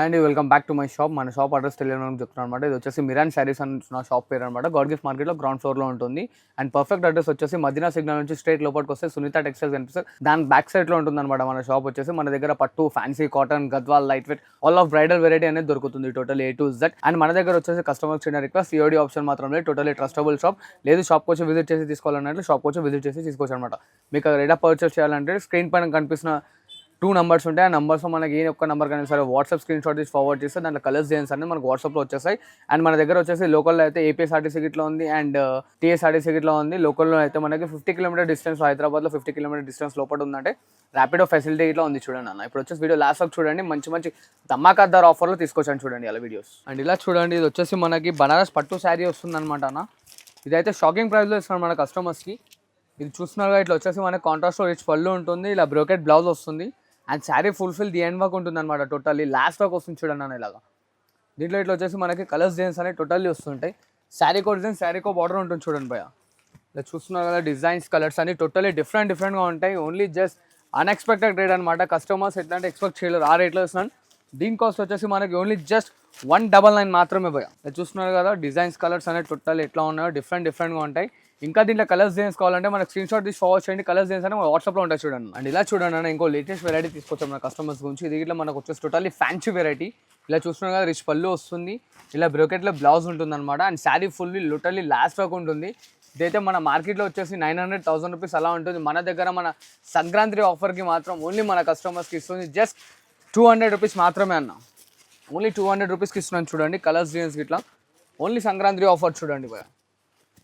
And welcome back to my shop మన shop address తెలియడం చెప్తున్నాను అనమాట ఇది వచ్చేసి మిరాన్ శారీస్ అని నా షాప్ పేరు అనమాట గాడ్ గిఫ్ట్ మార్కెట్లో గ్రౌండ్ ఫ్లోర్లో ఉంటుంది. అండ్ పర్ఫెక్ట్ అడ్రస్ వచ్చేసి మదీనా సిగ్నల్ నుంచి స్ట్రేట్ లోపలికి వస్తే సునీత టెక్స్టైల్స్ కనిపిస్తుంది దాని బ్యాక్ సైడ్లో ఉంటుంది అనమాట మన షాప్ వచ్చేసి. మన దగ్గర పట్టు fancy cotton Gadwal light weight all of bridal variety అనేది దొరుకుతుంది. Total A to Z and మన దగ్గర వచ్చేసి కస్టమర్ చిన్న రిక్వెస్ట్ సిఓడి ఆప్షన్ మాత్రం లేదు. టోటలీ ట్రస్టబుల్ షాప్ లేదు షాప్కి వచ్చి విజిట్ చేసి తీసుకోవాలన్నట్లు షాప్కి వచ్చి విజిట్ చేసి తీసుకోవచ్చు అనమాట మీకు ఎక్కడ పర్చేస్ చేయాలంటే స్క్రీన్ పైన కనిపిస్తున్న టూ నెంబర్స్ ఉంటాయి. ఆ నంబర్స్ మనకి ఏ ఒక్క నెంబర్ కానీ సరే వాట్సాప్ స్క్రీన్ షాట్ తీసి ఫార్వర్డ్ చేస్తే దాంట్లో కలర్స్ డిజైన్స్ అన్ని మనకు వాట్సాప్లో వచ్చేస్తాయి. అండ్ మన దగ్గర వచ్చేసి లోకల్లో అయితే ఏపీఎస్ఆర్టీసీ గిట్లో ఉంది అండ్ టీఎస్ఆర్టీసీ గిట్లో ఉంది. లోకల్లో అయితే మనకి ఫిఫ్టీ కిలోమీటర్ డిస్టెన్స్ హైదరాబాద్లో ఫిఫ్టీ కిలోమీటర్ డిస్టెన్స్ లోపల ఉందంటే ర్యాపిడో ఫెసిలిటీ ఇట్లా ఉంది చూడండి అన్న. ఇప్పుడు వచ్చేసి వీడియో లాస్ట్ వరకు చూడండి. మంచి మంచి ధమాకాదార్ ఆఫర్లో తీసుకొచ్చాను చూడండి అలా వీడియోస్ అండ్ ఇలా చూడండి ఇది వచ్చేసి మనకి బనారస్ పట్టు శారీ వస్తుంది అనమాట అన్న. ఇదైతే షాకింగ్ ప్రైస్లో ఇస్తున్నాను మన కస్టమర్స్కి ఇది చూస్తున్నారుగా ఇట్లా వచ్చేసి మనకి కాంట్రాస్ట్లో రిచ్ పళ్ళు ఉంటుంది. ఇలా బ్రోకెట్ బ్లౌజ్ వస్తుంది. And sari fulfil the end work ఉంటుంది అనమాట టోటల్లీ లాస్ట్ వర్క్ వస్తుంది చూడండి అన్న ఇలాగా. దీంట్లో ఇట్లా వచ్చేసి మనకి కలర్స్ డిజైన్స్ అనేవి టోటల్లీ వస్తుంటాయి. శారీకో డిజైన్ శారీకో బార్డర్ ఉంటుంది చూడండి భయ ఇలా చూస్తున్నారు కదా డిజైన్స్ కలర్స్ అన్ని టోటల్లీ డిఫరెంట్ డిఫరెంట్గా ఉంటాయి. ఓన్లీ జస్ట్ అన్ఎక్స్పెక్టెడ్ రేట్ అనమాట కస్టమర్స్ ఎట్లాంటి ఎక్స్పెక్ట్ చేయలేరు. ఆ రేట్లో ఇస్తున్నాను. దీని కాస్ట్ వచ్చేసి మనకి only just one double nine మాత్రమే భయ ఇలా చూస్తున్నారు కదా డిజైన్స్ కలర్స్ అనేవి టోటల్ ఎట్లా ఉన్నాయో డిఫరెంట్ డిఫరెంట్గా ఉంటాయి. ఇంకా దీంట్లో కలర్స్ డిజైన్స్ కావాలంటే మనకు స్క్రీన్ షాట్ తీసి ఫార్వర్డ్ చేయండి. కలర్స్ డిజైన్స్ అని వాట్సాప్లో ఉంటాయి చూడండి. అండ్ ఇలా చూడండి అన్న ఇంకో లేటెస్ట్ వెరైటీ తీసుకొచ్చాం మన కస్టమర్స్ గురించి. ఇది ఇట్లా మనకు వచ్చేసి టోటల్లీ ఫ్యాన్సీ వెరైటీ ఇలా చూస్తున్నాం కదా రిచ్ పళ్ళు వస్తుంది. ఇలా బ్రోకెట్లో బ్లౌజ్ ఉంటుంది అనమాట and sari fully literally last వరకు ఉంటుంది. ఇదైతే మన మార్కెట్లో వచ్చేసి నైన్ హండ్రెడ్ థౌసండ్ రూపీస్ అలా ఉంటుంది. మన దగ్గర మన సంక్రాంతి ఆఫర్కి మాత్రం ఓన్లీ మన కస్టమర్స్కి ఇస్తుంది. జస్ట్ టూ హండ్రెడ్ రూపీస్ మాత్రమే అన్న. ఓన్లీ టూ హండ్రెడ్ రూపీస్కి ఇస్తున్నాను చూడండి కలర్స్ డిజైన్స్ ఇట్లా ఓన్లీ సంక్రాంతి ఆఫర్ చూడండి. భయ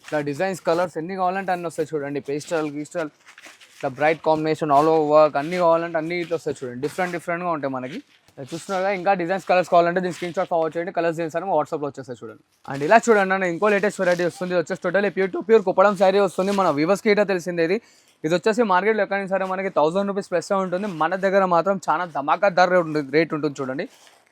ఇట్లా డిజైన్స్ కలర్స్ ఎన్ని కావాలంటే అన్ని వస్తాయి చూడండి. పేస్టల్ గీస్టల్ ఇట్లా bright combination all over work అన్ని కావాలంటే అన్ని ఇట్లా వస్తాయి చూడండి. డిఫరెంట్ డిఫరెంట్గా ఉంటాయి మనకి. ఇలా చూస్తున్నారు కదా ఇంకా డిజైన్స్ కలర్స్ కావాలంటే దీని స్క్రీన్ షాట్ ఫార్వర్డ్ చేయండి. కలర్స్ డిజైన్స్ అని వాట్సాప్లో వచ్చేస్తాయి చూడండి. అండ్ ఇలా చూడండి అన్న ఇంకో లేటెస్ట్ వెరైటీ వస్తుంది. వచ్చేసి total pure to pure Kuppadam sari వస్తుంది. మన వివర్స్కి ఏటో తెలిసింది ఇది. ఇది వచ్చేసి మార్కెట్లో ఎక్కడైనా సరే మనకి థౌసండ్ రూపీస్ ప్లస్ ఉంటుంది. మన దగ్గర మాత్రం చాలా ధమాకా ధర రేట్ ఉంటుంది చూడండి.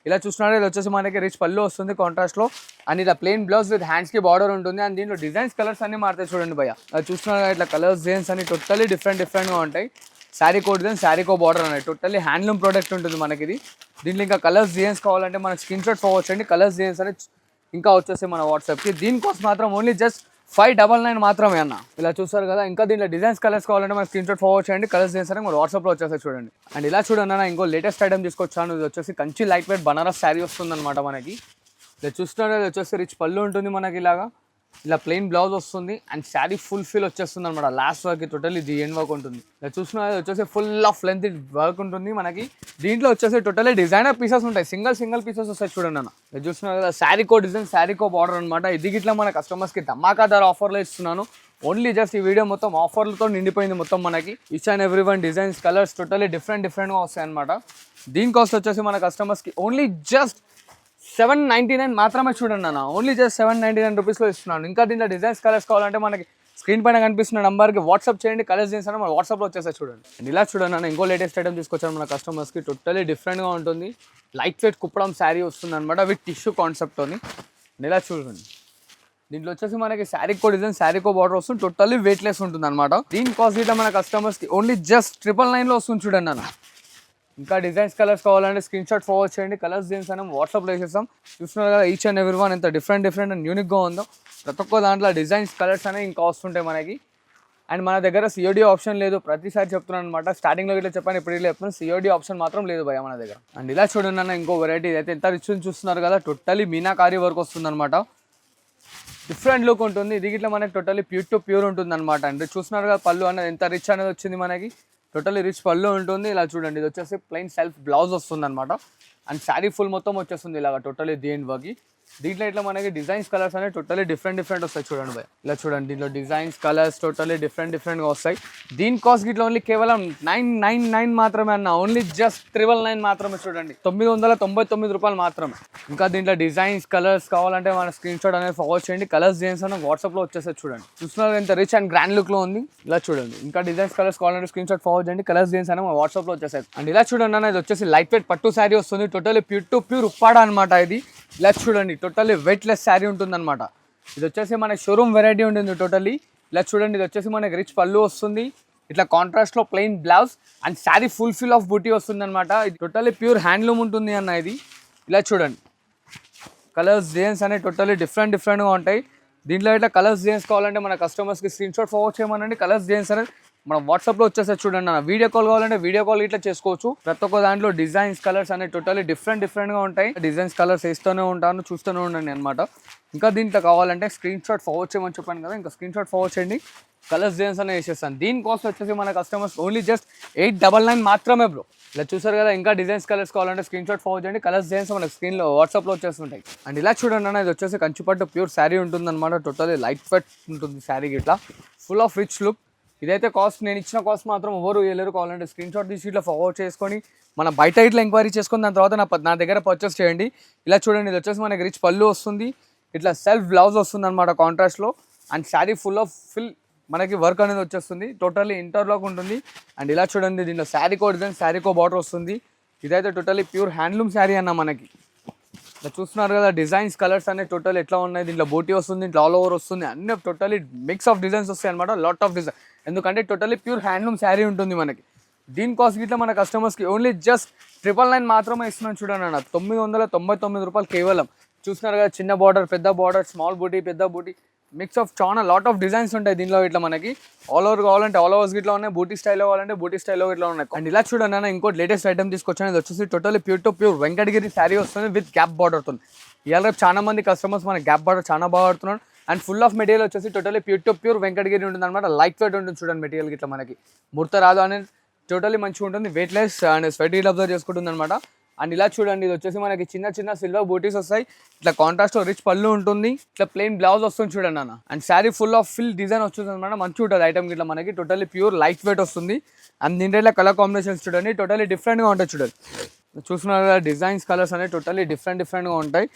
ఇలా చూస్తున్నారు ఇది వచ్చేసి మనకి రిచ్ పళ్ళు వస్తుంది కాంట్రాస్ట్లో అండ్ ఇలా ప్లెయిన్ బ్లౌజ్ విత్ హ్యాండ్స్కి బార్డర్ ఉంటుంది. అండ్ దీంట్లో డిజైన్స్ కలర్స్ అన్ని మారుతాయి చూడండి భయ అది చూస్తున్నారు ఇట్లా కలర్స్ డిజైన్స్ అన్ని టోటలీ డిఫరెంట్ డిఫరెంట్గా ఉంటాయి. శారీ కో డిజైన్ శారీ కో బార్డర్ అనేది టోటల్లీ హ్యాండ్లూమ్ ప్రోడక్ట్ ఉంటుంది మనకి ఇది దీంట్లో ఇంకా కలర్స్ డిజైన్స్ కావాలంటే మనకి స్క్రీన్ షాట్ ఫార్వర్డ్ చేయండి. కలర్స్ డిజైన్స్ అనేది ఇంకా వచ్చేసి మన వాట్సాప్కి దీనికోసం మాత్రం only just five double nine మాత్రమే అన్న. ఇలా చూస్తారు కదా ఇంకా దీంట్లో డిజైన్స్ కలర్స్ కావాలంటే మన స్క్రీన్ షాట్ ఫార్వర్డ్ చేయండి కలర్స్ చేస్తారని అని మన వాట్సాప్లో వచ్చేసారి చూడండి. అండ్ ఇలా చూడండి అన్న ఇంకో లేటెస్ట్ ఐటమ్ తీసుకొచ్చాను ఇది వచ్చేసి కంచి లైట్ వెయిట్ బనారస్ శారీ వస్తుందన్నమాట మనకి. ఇలా చూస్తున్నారు ఇది వచ్చేసి రిచ్ పళ్ళు ఉంటుంది మనకి ఇలాగా. ఇలా ప్లెయిన్ బ్లౌజ్ వస్తుంది అండ్ శారీ ఫుల్ ఫిల్ వచ్చేస్తుంది అనమాట లాస్ట్ వర్క్ టోటల్ ఇది ఎండ్ వర్క్ ఉంటుంది. ఇలా చూస్తున్నారు వచ్చేసి ఫుల్ ఆఫ్ లెంత్ వర్క్ ఉంటుంది మనకి. దీంట్లో వచ్చేసి టోటల్లీ డిజైనర్ పీసెస్ ఉంటాయి. సింగిల్ సింగిల్ పీసెస్ వస్తాయి చూడండి అన్న. ఇది చూస్తున్నారు కదా శారీకో డిజైన్ శారీకో బార్డర్ అనమాట ఇది గిట్లా మన కస్టమర్స్కి ధమాకా ధర ఆఫర్లో ఇస్తున్నాను. ఓన్లీ జస్ట్ ఈ వీడియో మొత్తం ఆఫర్లతో నిండిపోయింది మొత్తం మనకి. Each and every one designs colours totally different డిఫరెంట్గా వస్తాయి అనమాట దీని కాస్ట్ వచ్చేసి మన కస్టమర్స్కి only just seven ninety nine మాత్రమే చూడండి అన్న only just seven ninety nine రూపీస్లో ఇస్తున్నాను. ఇంకా దీంట్లో డిజైన్స్ కలర్స్ కావాలంటే మనకి స్క్రీన్ పైన కనిపిస్తున్న నెంబర్కి వాట్సాప్ చేయండి కలర్స్ చేసిన మన వాట్సాప్లో వచ్చేసాయి చూడండి. అండ్ ఇలా చూడండి అన్న ఇంకో లేటెస్ట్ ఐటమ్ తీసుకొచ్చాను మన కస్టమర్స్కి టోటలీ డిఫరెంట్గా ఉంటుంది. లైట్ వెయిట్ కుప్పడం శారీ వస్తుంది అనమాట విత్ టిష్యూ కాన్సెప్ట్తోని అండ్ ఇలా చూడండి. దీంట్లో వచ్చేసి మనకి శారీకో డిజైన్ శారీకో బార్డర్ వస్తుంది. టోటల్లీ వెయిట్లెస్ ఉంటుంది అనమాట దీని కాస్ట్ ఇట్లా మన కస్టమర్స్కి ఓన్లీ జస్ట్ ట్రిపుల్ నైన్లో వస్తుంది చూడండి అన్న ఇంకా డిజైన్స్ కలర్స్ కావాలంటే స్క్రీన్ షాట్ ఫార్వర్డ్ చేయండి. కలర్స్ డిజైన్స్ అనేది వాట్సాప్లో వేసేస్తాం చూస్తున్నారు కదా ఈచ్ అండ్ ఎవ్రీ వన్ ఎంత డిఫరెంట్ డిఫరెంట్ అండ్ యూనిక్గా ఉందో. ప్రతి ఒక్క దాంట్లో డిజైన్స్ కలర్స్ అనేవి ఇంకా వస్తుంటాయి మనకి. అండ్ మన దగ్గర సిఓడి ఆప్షన్ లేదు. ప్రతిసారి చెప్తున్నాను అనమాట స్టార్టింగ్లో ఇట్లా చెప్పాను ఇప్పుడు ఇట్లా చెప్తున్నాను. సిఓడి ఆప్షన్ మాత్రం లేదు భయ మన దగ్గర. అండ్ ఇలా చూడండి అన్న ఇంకో వెరైటీ అయితే ఎంత రిచ్ చూస్తున్నారు కదా టోటలీ మీనాకారి వర్క్ వస్తుందన్నమాట. డిఫరెంట్ లుక్ ఉంటుంది. ఇది ఇట్లా మనకి టోటలీ ప్యూర్ టు ప్యూర్ ఉంటుంది అనమాట అండ్ చూస్తున్నారు కదా పళ్ళు అనేది ఎంత రిచ్ అనేది వచ్చింది మనకి. టోటలీ రిచ్ పళ్ళు ఉంటుంది. ఇలా చూడండి ఇది వచ్చేసి ప్లెయిన్ సెల్ఫ్ బ్లౌజ్ వస్తుంది అనమాట అండ్ శారీ ఫుల్ మొత్తం వచ్చేస్తుంది ఇలాగ టోటలీ దేని వగి దీంట్లో ఇట్లా మనకి డిజైన్స్ కలర్స్ అనేవి టోటలీ డిఫరెంట్ డిఫరెంట్ వస్తాయి చూడండి భయ్. ఇలా చూడండి దీంట్లో డిజైన్స్ కలర్స్ టోటలీ డిఫరెంట్ డిఫరెంట్గా వస్తాయి. దీని కాస్ట్ ఇట్లా ఓన్లీ కేవలం నైన్ నైన్ నైన్ మాత్రమే అన్న ఓన్లీ జస్ట్ త్రిబల్ నైన్ మాత్రమే చూడండి. తొమ్మిది వందల తొంభై తొమ్మిది రూపాయలు మాత్రమే. ఇంకా దీంట్లో డిజైన్స్ కలర్స్ కావాలంటే మన స్క్రీన్ షాట్ అనేది ఫాలో చేయండి. కలర్స్ డిజైన్స్ అనేది వాట్సాప్లో వచ్చేసాయి చూడండి. చూస్తున్నారు ఎంత రిచ్ అండ్ గ్రాండ్ లుక్లో ఉంది? ఇలా చూడండి. ఇంకా డిజైన్స్ కలర్స్ కావాలంటే స్క్రీన్ షాట్ ఫాలో చేయండి కలర్స్ డిజైన్స్ అని వాట్సాప్లో వచ్చేసాయి అండ్ ఇలా చూడండి అన్న ఇది వచ్చేసి లైట్ వెయిట్ పట్టు శారీ వస్తుంది. Totally pure to pure Uppada అనమాట ఇది. ఇలా చూడండి టోటల్లీ వెయిట్లెస్ శారీ ఉంటుంది అనమాట ఇది వచ్చేసి మన షోరూమ్ వెరైటీ ఉంటుంది టోటల్లీ ఇలా చూడండి ఇది వచ్చేసి మనకి రిచ్ పళ్ళు వస్తుంది. ఇట్లా కాంట్రాస్ట్లో plain blouse and sari full fill of buti వస్తుంది అనమాట ఇది టోటల్లీ ప్యూర్ హ్యాండ్లూమ్ ఉంటుంది అన్న ఇది. ఇలా చూడండి. కలర్స్ డిజైన్స్ అనేవి టోటల్లీ డిఫరెంట్ డిఫరెంట్గా ఉంటాయి. దీంట్లో ఇట్లా కలర్స్ డిజైన్స్ కావాలంటే మన కస్టమర్స్కి స్క్రీన్ షాట్ ఫార్వర్డ్ చేయమనండి. కలర్స్ డిజైన్స్ అనేది మన వాట్సాప్లో వచ్చేసారి చూడండి అన్న. వీడియో కాల్ కావాలంటే వీడియో కాల్ ఇట్లా చేసుకోవచ్చు. ప్రతి ఒక్క దాంట్లో డిజైన్స్ కలర్స్ అనేవి టోటల్లీ డిఫరెంట్ డిఫరెంట్గా ఉంటాయి. డిజైన్స్ కలర్స్ వేస్తూనే ఉంటాను చూస్తూనే ఉండండి అనమాట ఇంకా దీంట్లో కావాలంటే స్క్రీన్ షాట్ ఫార్వర్డ్ చేయమని చెప్పాను కదా ఇంకా స్క్రీన్ షాట్ ఫార్వర్డ్ చేయండి. కలర్స్ డిజైన్స్ అనేవి వేసేస్తాను. దీని వచ్చేసి మన customers only just eight double nine మాత్రమే బ్రో ఇలా చూసారు కదా ఇంకా డిజైన్స్ కలర్స్ కావాలంటే స్క్రీన్ షాట్ ఫార్వర్డ్ చేయండి కలర్స్ డిజైన్స్ మన స్క్రీన్లో వాట్సాప్లో వచ్చేస్తుంటాయి. అండ్ ఇలా చూడండి అన్న ఇది వచ్చేసి కంచిపట్టు ప్యూర్ శారీ ఉంటుంది అనమాట టోటల్లీ లైట్ ఫెట్ ఉంటుంది శారీకి ఇట్లా ఫుల్ ఆఫ్ రిచ్ లుక్ ఇదైతే కాస్ట్ నేను ఇచ్చిన కాస్ట్ మాత్రం ఎవరు వేయలేరు. కావాలంటే స్క్రీన్ షాట్ తీసి ఇట్లా ఫార్వర్డ్ చేసుకొని మన బయట ఇట్లా ఎంక్వైరీ చేసుకుని దాని తర్వాత నా నా దగ్గర పర్చేస్ చేయండి. ఇలా చూడండి ఇది వచ్చేసి మనకి రిచ్ పళ్ళు వస్తుంది. ఇట్లా సెల్ఫ్ బ్లౌజ్ వస్తుంది అనమాట కాంట్రాస్ట్లో and sari full of fill మనకి వర్క్ అనేది వచ్చేస్తుంది. టోటల్లీ ఇంటర్లాక్ ఉంటుంది. అండ్ ఇలా చూడండి దీంట్లో శారీకో డిజైన్ శారీకో బార్డర్ వస్తుంది. ఇదైతే టోటల్లీ ప్యూర్ హ్యాండ్లూమ్ శారీ అన్న మనకి. ఇట్లా చూస్తున్నారు కదా డిజైన్స్ కలర్స్ అనేవి టోటల్ ఎట్లా ఉన్నాయి? దీంట్లో బోటీ వస్తుంది దీంట్లో ఆల్ ఓవర్ వస్తుంది. అన్ని టోటలీ మిక్స్ ఆఫ్ డిజైన్స్ వస్తాయి అనమాట లాట్ ఆఫ్ డిజైన్ ఎందుకంటే టోటలీ ప్యూర్ హ్యాండ్లూమ్ శారీ ఉంటుంది మనకి. దీని కాస్ట్ గిట్లా మన కస్టమర్స్కి ఓన్లీ జస్ట్ ట్రిపుల్ నైన్ మాత్రమే ఇస్తున్నాను చూడండి అన్న. తొమ్మిది వందల తొంభై తొమ్మిది రూపాయలు కేవలం. చూస్తున్నారు కదా చిన్న బార్డర్ పెద్ద బార్డర్ స్మాల్ బూటీ పెద్ద బూటీ మిక్స్ ఆఫ్ చాలా లాట్ ఆఫ్ డిజైన్స్ ఉంటాయి దీనిలో ఇట్లా మనకి. ఆల్ ఓవర్ కావాలంటే ఆల్ ఓవర్స్ ఇట్లా ఉన్నాయి బూటీ స్టైల్లో కావాలంటే బూటీ స్టైల్లో ఇట్లా ఉన్నాయి. అండ్ ఇలా చూడండి అన్న ఇంకోటి లేటెస్ట్ ఐటమ్ తీసుకొచ్చాను. ఇది వచ్చేసి totally pure to pure Venkatagiri sari వస్తుంది విత్ గ్యాప్ అవుతుంది ఇవాళ రేపు చాలా మంది కస్టమర్స్ మన గ్యాప్ బార్డర్ చాలా బాగా ఆడుతున్నారు అండ్ ఫుల్ ఆఫ్ మెటీరియల్ వచ్చేసి totally pure to pure Venkatagiri ఉంటుంది అనమాట లైట్ వెయిట్ ఉంటుంది చూడండి మెటీరియల్ ఇట్లా మనకి. ముడత రాదు అనేది టోటలీ మంచిగా ఉంటుంది. Weight less and sweat heat observe చేసుకుంటుంది అనమాట అండ్ ఇలా చూడండి ఇది వచ్చేసి మనకి చిన్న చిన్న సిల్వర్ బూటీస్ వస్తాయి. ఇట్లా కాంట్రాస్ట్ రిచ్ పళ్ళు ఉంటుంది. ఇట్లా ప్లెయిన్ బ్లౌజ్ వస్తుంది చూడండి అన్న and sari full of fill design వస్తుంది అనమాట. మంచిగా ఉంటుంది ఐటమ్ ఇట్లా మనకి. టోటల్లీ ప్యూర్ లైట్ వెయిట్ వస్తుంది. అండ్ దీంట్లో కలర్ కాంబినేషన్స్ చూడండి. టోటల్లీ డిఫరెంట్గా ఉంటాయి చూడండి. చూస్తున్నారు కదా డిజైన్స్ కలర్స్ అనేవి టోటల్లీ డిఫరెంట్ డిఫరెంట్గా ఉంటాయి.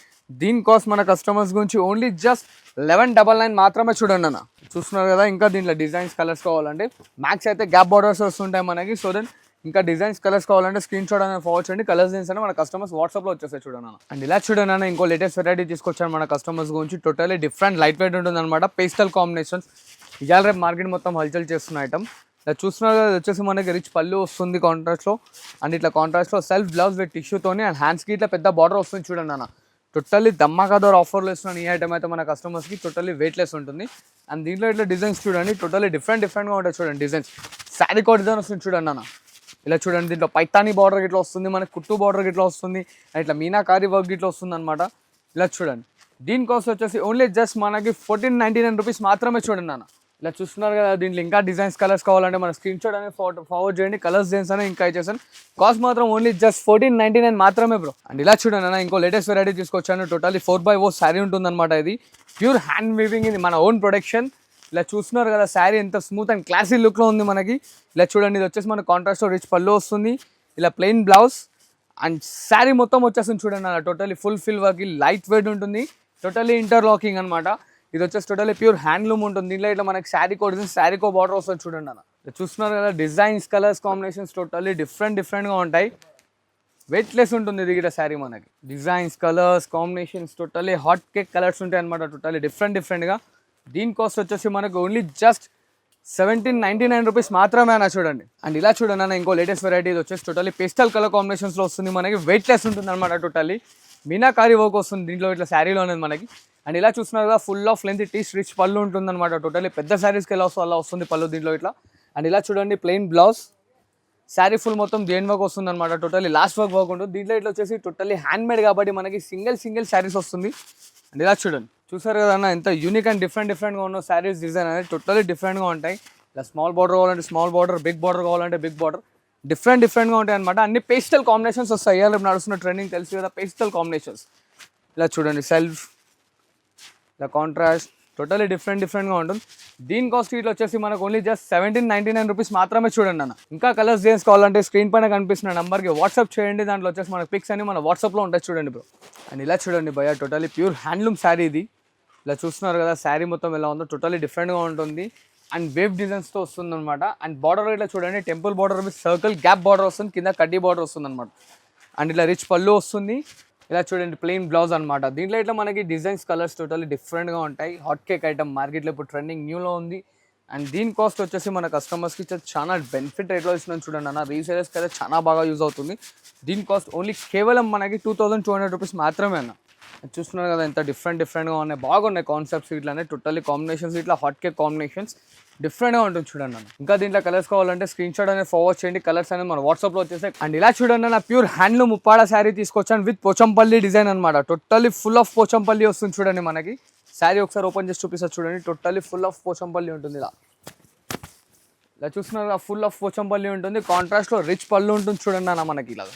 దీని కాస్ట్ మన కస్టమర్స్ గురించి only just eleven double nine మాత్రమే చూడండి అన్న చూస్తున్నారు కదా ఇంకా దీంట్లో డిజైన్స్ కలర్స్ కావాలంటే. మ్యాక్స్ అయితే గ్యాప్ బార్డర్స్ వస్తుంటాయి మనకి. సో దెన్ ఇంకా డిజైన్స్ కలర్స్ కావాలంటే స్క్రీన్ షాట్ అనేది ఫార్వర్డ్ చేయండి. కలర్స్ డిజైన్స్ అని మన కస్టమర్స్ వాట్సాప్లో వచ్చేసాయి చూడండి అండ్ ఇలా చూడండి ఇంకో లేటెస్ట్ వెరైటీ తీసుకొచ్చాను మన కస్టమర్స్ గురించి. టోటల్లీ డిఫరెంట్ లైట్ వెయిట్ ఉంటుంది అనమాట పేస్టల్ కాంబినేషన్స్ ఇవాళ రేపు మార్కెట్ మొత్తం హల్చల్ చేస్తున్న ఐటమ్ ఇలా చూస్తున్నారు కదా వచ్చేసి మనకి రిచ్ పళ్ళు వస్తుంది కాంట్రాస్ట్లో అండ్ ఇట్లా కాంట్రాస్ట్లో సెల్ఫ్ బ్లౌజ్ విత్ టిష్యూతోని అండ్ హ్యాండ్స్కి ఇట్లా పెద్ద బార్డర్ వస్తుంది చూడండి అన్న. టోటల్లీ దమ్మాకాదోర్ ఆఫర్లు ఇస్తున్నాను ఈ ఐటమ్ అయితే మన కస్టమర్స్కి టోటల్లీ వెయిట్లెస్ ఉంటుంది. అండ్ దీంట్లో ఇట్లా డిజైన్స్ చూడండి. టోటల్లీ డిఫరెంట్ డిఫరెంట్గా ఉంటాయి చూడండి డిజైన్స్ శారీ కోట్ డిజైన్ వస్తుంది చూడండి అన్న. ఇలా చూడండి దీంట్లో పైతానీ బార్డర్ గిట్ల వస్తుంది మనకి కుట్టు బార్డర్ గిట్ల వస్తుంది ఇట్లా మీనాకారి వర్క్ గిట్ల వస్తుంది అనమాట ఇలా చూడండి. దీని వచ్చేసి ఓన్లీ జస్ట్ మనకి ఫోర్టీన్ నైంటీ నైన్ రూపీస్ మాత్రమే చూడండి నాన్న. ఇలా చూస్తున్నారు కదా దీంట్లో ఇంకా డిజైన్స్ కలర్స్ కావాలంటే మన స్క్రీన్ షాట్ అనేది ఫోటో ఫార్వర్డ్ చేయండి కలర్స్ డిజైన్స్ అనేది ఇంకా ఇచ్చేసాను. కాస్ట్ మాత్రం only just fourteen ninety nine మాత్రమే బ్రో అండ్ ఇలా చూడండి అన్న ఇంకో లేటెస్ట్ వెరైటీ తీసుకొచ్చాను totally four by O sari ఉంటుందన్నమాట ఇది. ప్యూర్ హ్యాండ్ వీవింగ్ ఇది మన ఓన్ ప్రొడక్షన్ ఇలా చూస్తున్నారు కదా శారీ ఎంత స్మూత్ అండ్ క్లాసీ లుక్లో ఉంది మనకి. ఇలా చూడండి ఇది వచ్చేసి మన కాంట్రాస్ట్లో రిచ్ పళ్ళు వస్తుంది. ఇలా ప్లెయిన్ బ్లౌజ్ అండ్ శారీ మొత్తం వచ్చేస్తుంది చూడండి అలా. Totally full fill work light weight ఉంటుంది. టోటలీ ఇంటర్లాకింగ్ అనమాట ఇది వచ్చేసి టోటలీ ప్యూర్ హ్యాండ్లూమ్ ఉంటుంది. దీంట్లో ఇట్లా మనకి శారీ కోడ్ శారీ కో బార్డర్ వస్తుంది చూడండి అన్న ఇలా చూస్తున్నారు కదా designs colours combinations totally different డిఫరెంట్గా ఉంటాయి. వెయిట్లెస్ ఉంటుంది ఇది కూడా శారీ మనకి. Designs colours combinations totally hot cake colours ఉంటాయి అనమాట టోటలీ డిఫరెంట్ డిఫరెంట్గా దీని కాస్ట్ వచ్చేసి మనకు only just seventeen ninety nine rupees మాత్రమే అన్న చూడండి. అండ్ ఇలా చూడండి అన్న ఇంకో లేటెస్ట్ వెరైటీ వచ్చేసి టోటలీ పేస్టల్ కలర్ కాంబినేషన్స్లో వస్తుంది మనకి. వెయిట్లెస్ ఉంటుంది అనమాట టోటలీ మీనాకారి వర్క్ వస్తుంది దీంట్లో ఇట్లా శారీలో అనేది మనకి. అండ్ ఇలా చూస్తున్నారు కదా ఫుల్ ఆఫ్ లెంత్ టీ స్ట్రిచ్ పళ్ళు ఉంటుంది అనమాట టోటలీ పెద్ద శారీస్కి ఎలా వస్తుంది అలా వస్తుంది పళ్ళు దీంట్లో ఇట్లా. అండ్ ఇలా చూడండి ప్లెయిన్ బ్లౌజ్ శారీ ఫుల్ మొత్తం దేని వర్క్ వస్తుంది అనమాట టోటలీ లాస్ట్ వర్క్ వర్క్ ఉంటుంది. దీంట్లో ఇట్లా వచ్చేసి టోటలీ హ్యాండ్ మేడ్ కాబట్టి మనకి సింగిల్ సింగిల్ శారీస్ వస్తుంది. అండ్ ఇలా చూడండి. చూసారు కదా అన్న ఎంత యూనిక్ అండ్ డిఫరెంట్ డిఫరెంట్గా ఉన్న శారీస్ డిజైన్ అనేది టోటలీ డిఫరెంట్గా ఉంటాయి. ఇలా స్మాల్ బార్డర్ కావాలంటే స్మాల్ బార్డర్ బిగ్ బార్డర్ కావాలంటే బిగ్ బార్డర్ డిఫరెంట్ డిఫరెంట్గా ఉంటాయి అనమాట అన్ని పేస్టల్ కాంబినేషన్స్ వస్తాయి. ఇవాళ రేపు నడుస్తున్న ట్రెండింగ్ తెలుసు కదా పేస్టల్ కాంబినేషన్స్ ఇలా చూడండి సెల్ఫ్ ఇలా కాంట్రాస్ట్ టోటలీ డిఫరెంట్ డిఫరెంట్గా ఉంటుంది. దీని కాస్ట్ ఇట్లా వచ్చేసి మనకు only just seventeen ninety nine rupees మాత్రమే చూడండి అన్న. ఇంకా కలర్స్ డిజైన్స్ కావాలంటే స్క్రీన్ పైన కనిపిస్తున్న నెంబర్కి వాట్సాప్ చేయండి. దాంట్లో వచ్చేసి మనకు పిక్స్ అని మన వాట్సాప్లో ఉంటాయి చూడండి బ్రో అండ్ ఇలా చూడండి భయ టోటలీ ప్యూర్ హ్యాండ్లూమ్ శారీ ఇది. ఇలా చూస్తున్నారు కదా శారీ మొత్తం ఎలా ఉందో టోటలీ డిఫరెంట్గా ఉంటుంది. అండ్ వేవ్ డిజైన్స్తో వస్తుంది అనమాట అండ్ బార్డర్ ఇట్లా చూడండి temple border with circle gap border వస్తుంది కింద కడ్డీ బార్డర్ వస్తుంది అనమాట అండ్ ఇలా రిచ్ పళ్ళు వస్తుంది. ఇలా చూడండి ప్లెయిన్ బ్లౌజ్ అనమాట దీంట్లో ఇట్లా మనకి డిజైన్స్ కలర్స్ టోటల్లీ డిఫరెంట్గా ఉంటాయి. హాట్ కేక్ ఐటమ్ మార్కెట్లో ఇప్పుడు ట్రెండింగ్ న్యూలో ఉంది. అండ్ దీని కాస్ట్ వచ్చేసి మన కస్టమర్స్కి చాలా బెనిఫిట్ రేట్లో ఇస్తున్నాం చూడండి అన్న. రీసేలర్స్కి అయితే చాలా బాగా యూజ్ అవుతుంది. దీని కాస్ట్ ఓన్లీ కేవలం మనకి two thousand two hundred rupees మాత్రమే అన్న. చూస్తున్నారు కదా ఎంత డిఫరెంట్ డిఫరెంట్గా ఉన్నాయి. బాగున్నాయి కాన్సెప్ట్స్ ఇట్లానే టోటల్లీ కాంబినేషన్స్ ఇట్లా హాట్ కేక్ కాంబినేషన్స్ డిఫరెంట్గా ఉంటుంది చూడండి అన్న. ఇంకా దీంట్లో కలర్స్ కావాలంటే స్క్రీన్ షాట్ అనేది ఫార్వర్డ్ చేయండి. కలర్స్ అనేది మన వాట్సాప్లో వచ్చేసాయి. అండ్ ఇలా చూడండి నా ప్యూర్ హ్యాండ్లూమ్ ముప్పాడ శారీ తీసుకొచ్చాను విత్ పోచంపల్లి డిజైన్ అనమాట టోటల్లీ ఫుల్ ఆఫ్ పోచంపల్లి వస్తుంది చూడండి మనకి. శారీ ఒకసారి ఓపెన్ చేసి చూపిస్తారు చూడండి. టోటల్లీ ఫుల్ ఆఫ్ పోచంపల్లి ఉంటుంది ఇలా. ఇలా చూస్తున్నారు ఫుల్ ఆఫ్ పోచంపల్లి ఉంటుంది. కాంట్రాస్ట్లో రిచ్ పళ్ళు ఉంటుంది చూడండి అన్న మనకి ఇలా.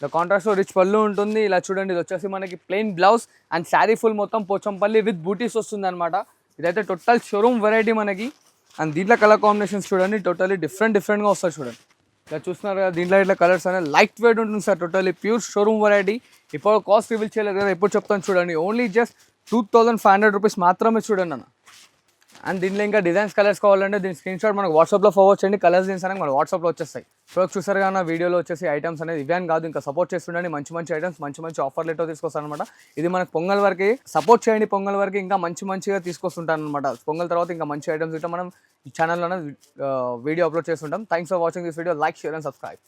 ఇలా కాంట్రాస్ట్లో రిచ్ పళ్ళు ఉంటుంది. ఇలా చూడండి ఇది వచ్చేసి మనకి plain blouse and sari full మొత్తం పోచంపల్లి విత్ బూటీస్ వస్తుంది అనమాట ఇదైతే టోటల్ షోరూమ్ వెరైటీ మనకి. అండ్ దీంట్లో కలర్ కాంబినేషన్స్ చూడండి టోటలీ డిఫరెంట్ డిఫరెంట్గా వస్తాయి చూడండి. ఇలా చూస్తున్నారు కదా దీంట్లో ఇట్లా కలర్స్ అనేది లైట్ వెయిట్ ఉంటుంది sir totally pure showroom variety ఇప్పుడు కాస్ట్ రివీల్ చేయలేదు కదా ఎప్పుడు చెప్తాను చూడండి. Only just two thousand five hundred rupees మాత్రమే చూడండి అన్న. అండ్ దీంట్లో ఇంకా డిజైన్స్ కలర్స్ కావాలంటే దీని స్క్రీన్ షాట్ మనకు వాట్సాప్లో ఫార్వర్డ్ చేయండి. కలర్స్ దీన్స్ అనేది మన వాట్సాప్లో వచ్చేస్తాయి. సో చూసారు కానీ వీడియోలో వచ్చేసి ఐటమ్స్ అనేది ఇవే కాదు ఇంకా సపోర్ట్ చేస్తుండండి. మంచి మంచి ఐటమ్స్ మంచి మంచి ఆఫర్ లెటర్ తీసుకొస్తాను అనమాట ఇది మనకు పొంగల్ వరకు సపోర్ట్ చేయండి. పొంగల్ వరకు ఇంకా మంచి మంచిగా తీసుకొస్తుంటాను అనమాట పొంగల్ తర్వాత ఇంకా మంచి ఐటమ్స్ ఇట్లా మనం ఈ ఛానల్లోనే వీడియో అప్లోడ్ చేస్తుంటాం. Thanks for watching this video like share and subscribe